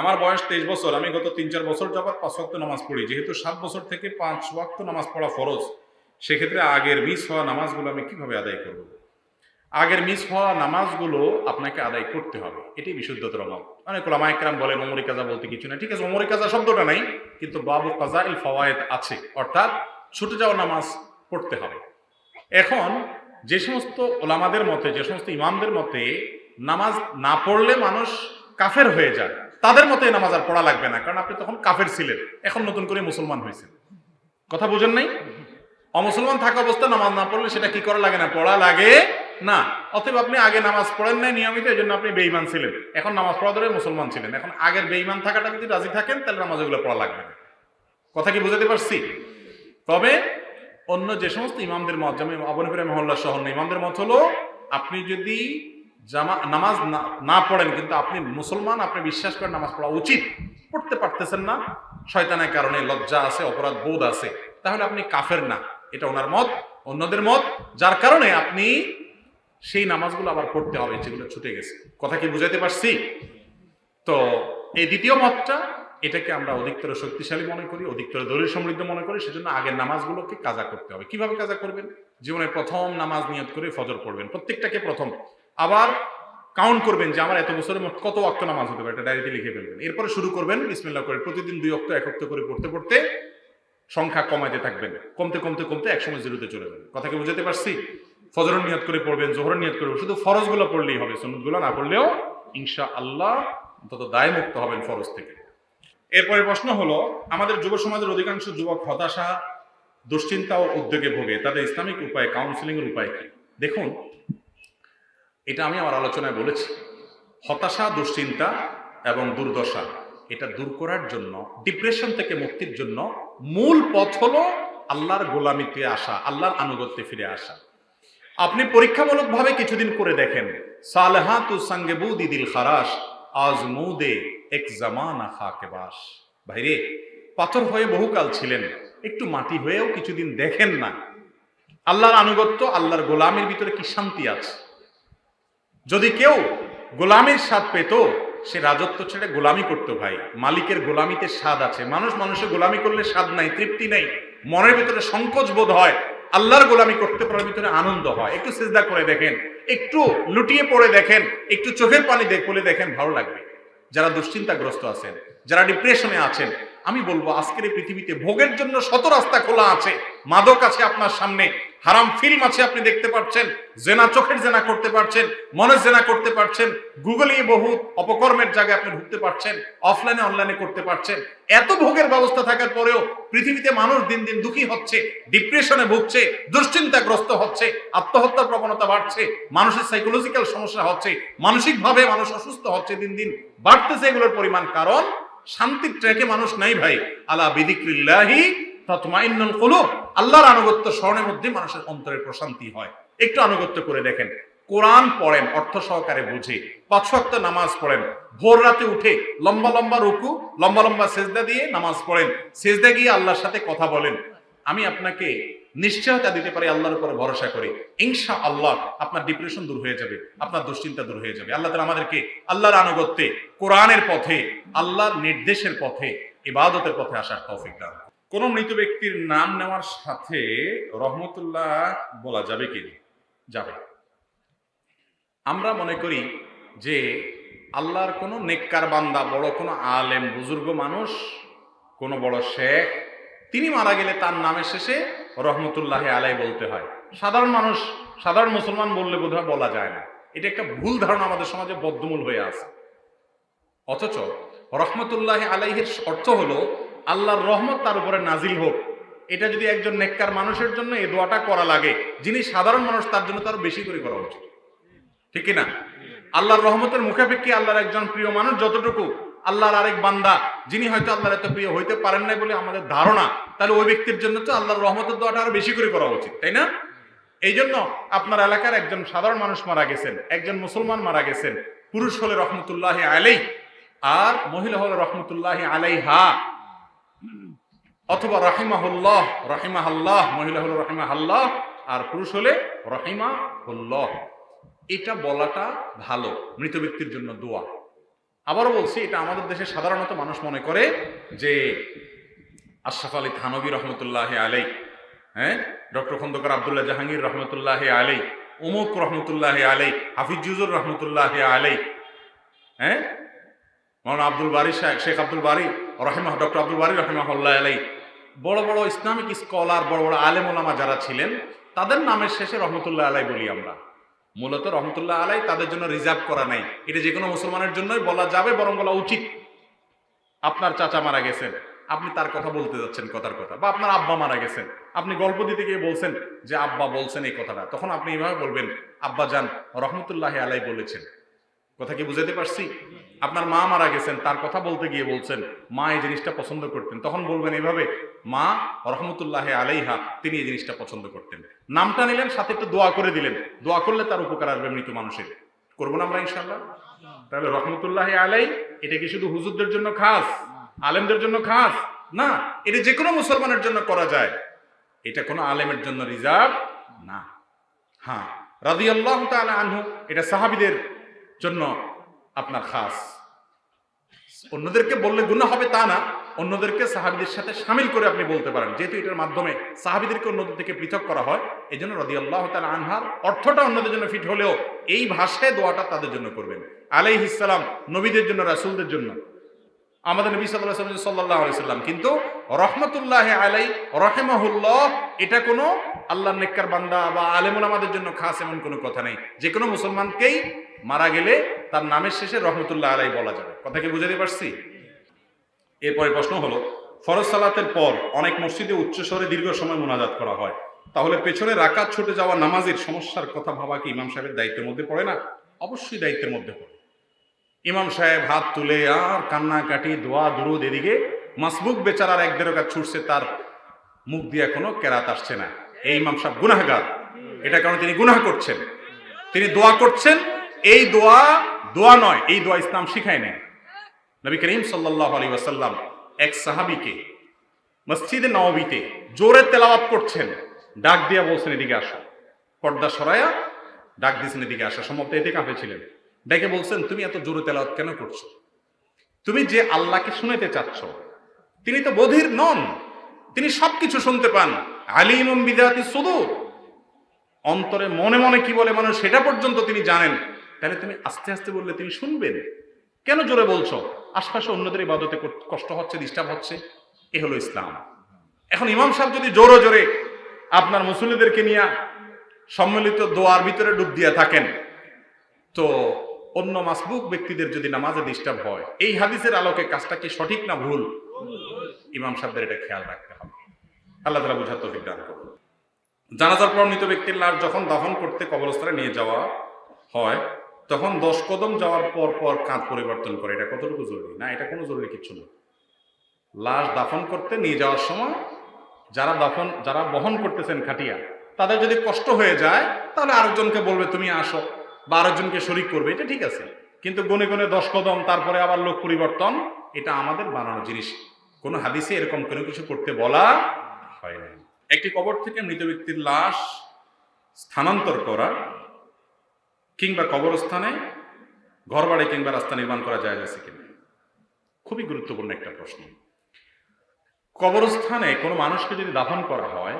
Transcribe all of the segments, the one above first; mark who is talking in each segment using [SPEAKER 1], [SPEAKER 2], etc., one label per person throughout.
[SPEAKER 1] আমার বয়স তেইশ বছর, আমি গত তিন চার বছর যাবার পাঁচ ওয়াক্ত নামাজ পড়ি। যেহেতু সাত বছর থেকে পাঁচ ওয়াক্ত নামাজ পড়া ফরজ, সেক্ষেত্রে আগের মিস হওয়া নামাজগুলো আমি কীভাবে আদায় করব? আগের মিস হওয়া নামাজগুলো আপনাকে আদায় করতে হবে। এটি বিশুদ্ধতর মত অনেক ওলামা একরাম বলেন ওমরি কাজা বলতে কিছু না ঠিক আছে ওমরি কাজা শব্দটা নাই, কিন্তু বাবু কাজা ইল ফওয়ায়েদ আছে। অর্থাৎ ছুটে যাওয়া নামাজ পড়তে হবে। এখন যে সমস্ত ওলামাদের মতে, যে সমস্ত ইমামদের মতে, নামাজ না পড়লে মানুষ কাফের হয়ে যায়। তাদের মতে এই নামাজ আর পড়া লাগবে না, কারণ আপনি তখন কাফের ছিলেন, এখন নতুন করে মুসলমান হয়েছেন। কথা বুঝেন নাই? অমুসলমান থাকা অবস্থায় নামাজ না পড়লে সেটা কি করা লাগে না, পড়া লাগে না। অতএব আপনি আগে নামাজ পড়েন নাই নিয়মিত, এই জন্য আপনি বেইমান ছিলেন। এখন নামাজ পড়া ধরে মুসলমান ছিলেন। এখন আগের বেইমান থাকাটা যদি রাজি থাকেন, তাহলে নামাজ এগুলো পড়া লাগবে না। কথা কি বুঝাতে পারছি? তবে অন্য যে সমস্ত ইমামদের মত, যেমন আবনপুরে মহল্লা সহ ইমামদের মত হলো, আপনি যদি জামা, নামাজ না- পড়েন, কিন্তু আপনি মুসলমান, আপনি বিশ্বাস করেন নামাজ পড়া উচিত। পড়তে পারতেছেন না, শয়তানের কারণে লজ্জা আছে, অপরাধ বোধ আছে। তাহলে আপনি কাফের না। এটা ওনার মত, অন্যদের মত। যার কারণে আপনি সেই নামাজগুলো আবার পড়তে হবে, যেগুলো ছুটে গেছে। কথা কি বুঝাইতে পারছি? তো এই দ্বিতীয় মতটা, এটাকে আমরা অধিকতর শক্তিশালী মনে করি, অধিকতর দলিল সমৃদ্ধ মনে করি, সেজন্য আগের নামাজগুলোকে কাজা করতে হবে। কীভাবে কাজা করবেন? জীবনে প্রথম নামাজ নিয়ত করে ফজর পড়বেন। প্রত্যেকটাকে প্রথম। আবার কাউন্ট করবেন যে আমার এত বছরের মোট কত অক্ত নামাজ হতে পারে, এটা ডায়েরিতে লিখে ফেলবেন। এরপরে শুরু করবেন, বিসমিল্লাহ করে প্রতিদিন দুই অক্ত এক অক্ত করে পড়তে পড়তে সংখ্যা কমাতে থাকবেন। কমতে কমতে কমতে একসময় জিরোতে চলে যাবেন। কথাকে বুঝাতে পারছি? ফজর নিয়ত করে পড়বেন জোহর নিয়ত করে শুধু ফরজগুলো পড়লেই হবে, সুন্নতগুলো না পড়লেও ইনশা আল্লাহ অন্তত দায় মুক্ত হবেন ফরজ থেকে। এরপরে প্রশ্ন হলো, আমাদের যুব সমাজের অধিকাংশ যুবক হতাশা, দুশ্চিন্তা ও উদ্যোগে ভোগে। তাদের ইসলামিক উপায় কাউন্সিলিং এর উপায় কি? দেখুন এটা আমি আমার আলোচনায় বলেছি। হতাশা, দুশ্চিন্তা এবং দুর্দশা, এটা দূর করার জন্য ডিপ্রেশন থেকে মুক্তির জন্য মূল পথ হলো আল্লাহর গোলামিতে আসা, আল্লাহর আনুগত্যে ফিরে আসা। আপনি পরীক্ষামূলকভাবে কিছুদিন করে দেখেন সালেহা তু সঙ্গে বুদি দিল খারাস আজ মুদে এক জামানা খাকে বাস। ভাইরে, পাথর হয়ে বহুকাল ছিলেন, একটু মাটি হয়েও কিছুদিন দেখেন না। আল্লাহর আনুগত্য, আল্লাহর গোলামের ভিতরে কি শান্তি আছে? যদি কেউ গোলামির স্বাদ পেত, সে রাজত্ব ছেড়ে গোলামি করতো ভাই। মালিকের গোলামিতে স্বাদ আছে। মানুষ মানুষের গোলামি করলে স্বাদ নাই, তৃপ্তি নাই। মনের ভিতরে সংকোচ বোধ হয়। আল্লাহর গোলামি করতে পারার ভিতরে আনন্দ হয়। একটু চেষ্টা করে দেখেন, একটু লুটিয়ে পড়ে দেখেন, একটু চোখের পানি দেখ বলে দেখেন, ভালো লাগবে। যারা দুশ্চিন্তাগ্রস্ত আছেন, যারা ডিপ্রেশনে আছেন, আমি বলব আজকের এই পৃথিবীতে ভোগের জন্য শত রাস্তা খোলা আছে। মাদক আছে আপনার সামনে। হারাম ফিল্ম আছে, আপনি দেখতে পাচ্ছেন জেনা, চোখের জেনা করতে পারছেন, মনের জেনা করতে পারছেন গুগলে বহু অপকর্মের জায়গায় আপনি ঢুকতে পারছেন অফলাইনে অনলাইনে করতে পারছেন। এত ভোগের ব্যবস্থা থাকার পরেও পৃথিবীতে মানুষ দিন দিন দুঃখী হচ্ছে ডিপ্রেশনে ভুগছে, দুশ্চিন্তাগ্রস্ত হচ্ছে, আত্মহত্যার প্রবণতা বাড়ছে, মানুষের সাইকোলজিক্যাল সমস্যা হচ্ছে, মানসিকভাবে মানুষ অসুস্থ হচ্ছে দিন দিন। বাড়তেছে এগুলোর পরিমাণ কারণ শান্তির ট্র্যাকে মানুষ নাই ভাই। আলা বিদিক্রিল্লাহি তৎমাইন্নুল কুলুব। আল্লাহর আনুগত্য স্মরণের মধ্যে মানুষের অন্তরের প্রশান্তি হয়। একটু আনুগত্য করে দেখেন, কোরআন পড়েন, অর্থ সহকারে বুঝে, পাঁচ ওয়াক্ত নামাজ পড়েন, ভোর রাতে উঠে লম্বা লম্বা রুকু, লম্বা লম্বা সেজদা দিয়ে নামাজ পড়েন, সেজদা গিয়ে আল্লাহর সাথে কথা বলেন। আমি আপনাকে নিশ্চয়তা দিতে পারি, আল্লাহর উপরে ভরসা করে। ইনশা আল্লাহ আপনার ডিপ্রেশন দূর হয়ে যাবে, আপনার দুশ্চিন্তা দূর হয়ে যাবে। আল্লাহ তালা আমাদেরকে আল্লাহর আনুগত্যে, কোরআনের পথে, আল্লাহর নির্দেশের পথে, ইবাদতের পথে আসার তৌফিক দান। কোন মৃত ব্যক্তির নাম নেওয়ার সাথে রহমতুল্লাহ বলা যাবে কি যাবে। আমরা মনে করি যে আল্লাহর কোনো নেককার বান্দা, বড় কোনো আলেম, বুজুর্গ মানুষ, কোনো বড় শেখ, তিনি মারা গেলে তার নামের শেষে রহমতুল্লাহ আলাই বলতে হয়। সাধারণ মানুষ, সাধারণ মুসলমান বললে বোধহয় বলা যায় না। এটা একটা ভুল ধারণা আমাদের সমাজে বদ্ধমূল হয়ে আছে। অথচ রহমতুল্লাহ আলাইহের অর্থ হলো আল্লাহর রহমত তার উপরে নাজিল হোক। এটা যদি একজন নেককার মানুষের জন্য এই দোয়াটা করা লাগে, যিনি সাধারণ মানুষ, তার জন্য তার বেশি করে করা উচিত। ঠিক না আল্লাহর রহমতের মুখাপেক্ষি আল্লাহর একজন প্রিয় মানুষ যতটুকু আল্লাহর আরেক বান্দা, যিনি হয়তো আল্লাহর এত প্রিয় হইতে পারেন নাই বলে আমাদের ধারণা, তাহলে ওই ব্যক্তির জন্য তো আল্লাহর রহমতের দোয়াটা আরও বেশি করে করা উচিত, তাই না? এই জন্য আপনার এলাকার একজন সাধারণ মানুষ মারা গেছেন, একজন মুসলমান মারা গেছেন, পুরুষ হলে রহমতুল্লাহ আলাই আর মহিলা হলে রহমতুল্লাহ আলাইহা। অথবা রাহিমাহুল্লাহ, রাহিমাহাল্লাহ, মহিলা হলো রাহিমাহাল্লাহ, আর পুরুষ হলে রাহিমাহুল্লাহ। এটা বলাটা ভালো, মৃত ব্যক্তির জন্য দোয়া। আবারও বলছি, এটা আমাদের দেশে সাধারণত মানুষ মনে করে যে আশরাফ আলী থানবী রহমতুল্লাহ আলাই হ্যাঁ? ডক্টর খন্দকার আবদুল্লাহ জাহাঙ্গীর রহমতুল্লাহ আলাই উমুক রহমতুল্লাহ আলাই হাফিজুজুর রহমতুল্লাহ আলাই হ্যাঁ? মৌলানা আব্দুল বারি শেখ আব্দুল বারি রহেমা ডক্টর আব্দুল বারি রহেমাহুল্লাহ আলাই বড় বড় ইসলামিক স্কলার, বড় বড় আলেম ওলামা যারা ছিলেন, তাদের নামের শেষে রহমতুল্লাহ আলাই বলি আমরা। মূলত রহমতুল্লাহ আলাই তাদের জন্য রিজার্ভ করা নাই। এটা যে কোনো মুসলমানের জন্যই বলা যাবে, বরং বলা উচিত। আপনার চাচা মারা গেছেন, আপনি তার কথা বলতে যাচ্ছেন কথার কথা, বা আপনার আব্বা মারা গেছেন। আপনি গল্প দিতে গিয়ে বলছেন যে, আব্বা বলছেন এই কথাটা। তখন আপনি এইভাবে বলবেন, আব্বা যান, রহমতুল্লাহ আলাই বলেছেন। কথা কি বুঝাতে পারছি? আপনার মা মারা গেছেন, তার কথা বলতে গিয়ে বলছেন, মা এই জিনিসটা পছন্দ করতেন। তখন বলবেন এইভাবে মা, রহমতুল্লাহ আলাইহা, তিনি এই জিনিসটা পছন্দ করতেন। নামটা নিলেন, সাথে একটু দোয়া করে দিলেন। দোয়া করলে তার উপকার আসবে মৃত মানুষের। করব না আমরা ইনশাল্লাহ তাহলে রহমতুল্লাহ আলাই, এটা কি শুধু হুজুরদের জন্য খাস? আলেমদের জন্য খাস? না, এটা যে কোনো মুসলমানের জন্য করা যায়। এটা কোনো আলেমের জন্য রিজার্ভ না। হ্যাঁ রাজি আল্লাহ আনহু, এটা সাহাবিদের জন্য আপনার খাস। অন্যদেরকে বললে গুণা হবে তা না, অন্যদেরকে সাহাবিদের সাথে সামিল করে আপনি বলতে পারেন। যেহেতু এটার মাধ্যমে সাহাবিদেরকে অন্যদের থেকে পৃথক করা হয় এই জন্য রদি আল্লাহ তালা আনহার অর্থটা অন্যদের জন্য ফিট হলেও এই ভাষায় দোয়াটা তাদের জন্য করবেন। আলাই ইসলাম নবীদের জন্য, রাসুলদের জন্য। আমাদের নবী সাল্লাহ সাল্লাহ আলাইসাল্লাম কিন্তু রহমতুল্লাহ আলাই রহেমাহুল্লাহ, এটা কোনো আল্লাহ নেককার বান্দা বা আলেমুল আমাদের জন্য খাস এমন কোনো কথা নেই। যে কোনো মুসলমানকেই মারা গেলে তার নামের শেষে রহমতুল্লাহ আলাই বলা যাবে। কথা কি বুঝাতে পারছি? এরপরে প্রশ্ন হলো, ফরজ সালাতের পর অনেক মসজিদে উচ্চস্বরে দীর্ঘ সময় মোনাজাত করা হয়। তাহলে পেছনে রাকাত ছুটে যাওয়া নামাজের সমস্যার কথা ভাবা কি ইমাম সাহেবের দায়িত্বের মধ্যে পড়ে না? অবশ্যই দায়িত্বের মধ্যে পড়ে। ইমাম সাহেব হাত তুলে আর কান্নাকাটি দোয়া, দুরুদ এদিকে। মাসবুক বেচারার এক দেড় কাজ ছুটছে, তার মুখ দিয়ে কোনো কেরাত আসছে না। এই ইমাম সাহেব গুনাহগার। এটা কারণ তিনি গুনাহ করছেন। তিনি দোয়া করছেন, এই দোয়া দোয়া নয়, এই দোয়া ইসলাম শিখায় নেয় নবী করিম সাল্লাহ আলী ওয়াসাল্লাম এক সাহাবিকে মসজিদে নবীতে জোরে তেলাওয়াত করছেন। ডাক দিয়া বলছেন, এদিকে আসো। পর্দা সরায়া ডাক দিয়েছেন, এদিকে আসা। সম্ভবত এতে কাঁপে ছিলেন। ডেকে বলছেন, তুমি এত জোরে তেলাওয়াত কেন করছ? তুমি যে আল্লাহকে শুনেতে চাচ্ছ, তিনি তো বধির নন, তিনি সবকিছু শুনতে পান। আলিম বিদাতি সুদূর। অন্তরে মনে মনে কি বলে মানুষ, সেটা পর্যন্ত তিনি জানেন। তাহলে তুমি আস্তে আস্তে বললে, তিনি শুনবেন? কেন জোরে বলছো? আশপাশে অন্যদের ইবাদতে কষ্ট হচ্ছে, ডিস্টার্ব হচ্ছে? এ হলো ইসলাম। এখন ইমাম সাহেব যদি জোরে জোরে আপনার মুসল্লিদেরকে নিয়ে সম্মিলিত দোয়ার ভিতরে ডুব দিয়ে থাকেন, তো অন্য মাসবুক ব্যক্তিদের যদি নামাজে ডিস্টার্ব হয়, এই হাদিসের আলোকে কাজটা কি সঠিক না ভুল? ইমাম সাহেবদের এটা খেয়াল রাখতে হবে। আল্লাহ তালা বুঝার তৌফিক দান করুন। জানাজার পর মৃত ব্যক্তির লাশ যখন দফন করতে কবরস্থানে নিয়ে যাওয়া হয়, তখন দশ কদম যাওয়ার পর পর কাঁধ পরিবর্তন করে। এটা কতটুকু জরুরি? না, এটা কোনো জরুরি কিছু না। লাশ দাফন করতে নিয়ে যাওয়ার সময় যারা দাফন, যারা বহন করতেছেন খাটিয়া, তাদের যদি কষ্ট হয়ে যায়, তাহলে আরেকজনকে বলবে, তুমি আসো। বা আরেকজনকে শরিক করবে, এটা ঠিক আছে। কিন্তু গনে গনে দশ কদম, তারপরে আবার লোক পরিবর্তন, এটা আমাদের বানানো জিনিস। কোনো হাদিসে এরকম কোনো কিছু করতে বলা হয় না একটি কবর থেকে মৃত ব্যক্তির লাশ স্থানান্তর করা, কিংবা কবরস্থানে ঘরবাড়ি কিংবা রাস্তা নির্মাণ করা যায় আছে কিনা? খুবই গুরুত্বপূর্ণ একটা প্রশ্ন। কবরস্থানে কোনো মানুষকে যদি দাফন করা হয়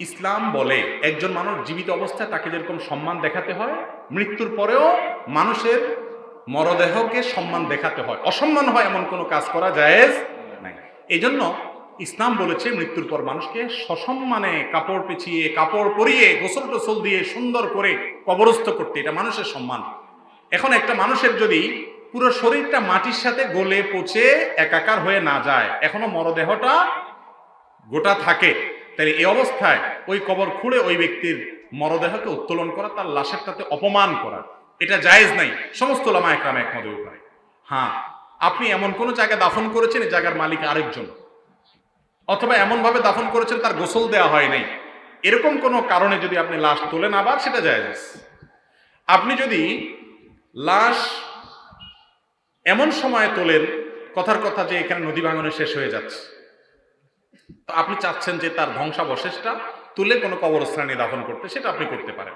[SPEAKER 1] ইসলাম বলে একজন মানুষ জীবিত অবস্থায় তাকে যেরকম সম্মান দেখাতে হয়, মৃত্যুর পরেও মানুষের মরদেহকে সম্মান দেখাতে হয়। অসম্মান হয় এমন কোনো কাজ করা জায়েজ নাই। এই জন্য ইসলাম বলেছে মৃত্যুর পর মানুষকে সসম্মানে কাপড় পেঁচিয়ে, কাপড় পরিয়ে, গোসল টোসল দিয়ে সুন্দর করে কবরস্থ করতে। এটা মানুষের সম্মান। এখন একটা মানুষের যদি পুরো শরীরটা মাটির সাথে গলে পচে, একাকার হয়ে না যায়, এখনও মরদেহটা গোটা থাকে। তাহলে এই অবস্থায় ওই কবর খুঁড়ে ওই ব্যক্তির মরদেহকে উত্তোলন করা, তার লাশের তাতে অপমান করা। এটা জায়েজ নাই। সমস্ত লামা একরাম একমত ব্যাপারে হ্যাঁ আপনি এমন কোন জায়গায় দাফন করেছেন, এই জায়গার মালিক আরেকজন? অথবা এমনভাবে দাফন করেছেন, তার গোসল দেওয়া হয় নাই। এরকম কোনো কারণে যদি আপনি লাশ তোলেন আবার, সেটা জায়েজ আপনি যদি লাশ এমন সময়ে তোলেন, কথার কথা যে এখানে নদী ভাঙনে শেষ হয়ে যাচ্ছে। আপনি চাচ্ছেন যে তার ধ্বংসাবশেষটা তুলে কোনো কবরস্থানে দাফন করতে, সেটা আপনি করতে পারেন।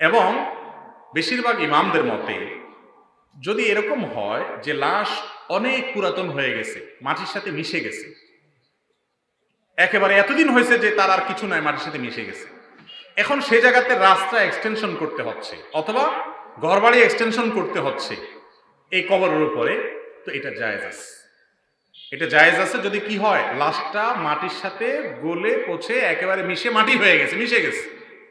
[SPEAKER 1] এবং বেশিরভাগ ইমামদের মতে, যদি এরকম হয় যে লাশ অনেক পুরাতন হয়ে গেছে, মাটির সাথে মিশে গেছে, একেবারে এতদিন হয়েছে যে তার আর কিছু নয় মাটির সাথে মিশে গেছে, এখন সে জায়গাতে রাস্তা এক্সটেনশন করতে হচ্ছে, অথবা ঘরবাড়ি এক্সটেনশন করতে হচ্ছে, এই কবরের উপরে, তো এটা জায়েজ আছে। এটা জায়েজ আছে যদি কি হয়? লাশটা মাটির সাথে গলে পচে একেবারে মিশে মাটি হয়ে গেছে, মিশে গেছে।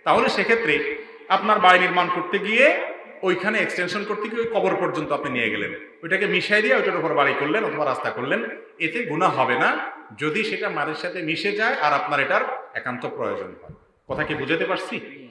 [SPEAKER 1] তাহলে সেক্ষেত্রে আপনার বাড়ি নির্মাণ করতে গিয়ে ওইখানে এক্সটেনশন করতে গিয়ে ওই কবর পর্যন্ত আপনি নিয়ে গেলেন। ওইটাকে মিশাই দিয়ে ওইটার উপর বাড়ি করলেন অথবা রাস্তা করলেন। এতে গুণা হবে না। যদি সেটা মাটির সাথে মিশে যায় আর আপনার এটার একান্ত প্রয়োজন হয়। কথা কি বুঝাতে পারছি?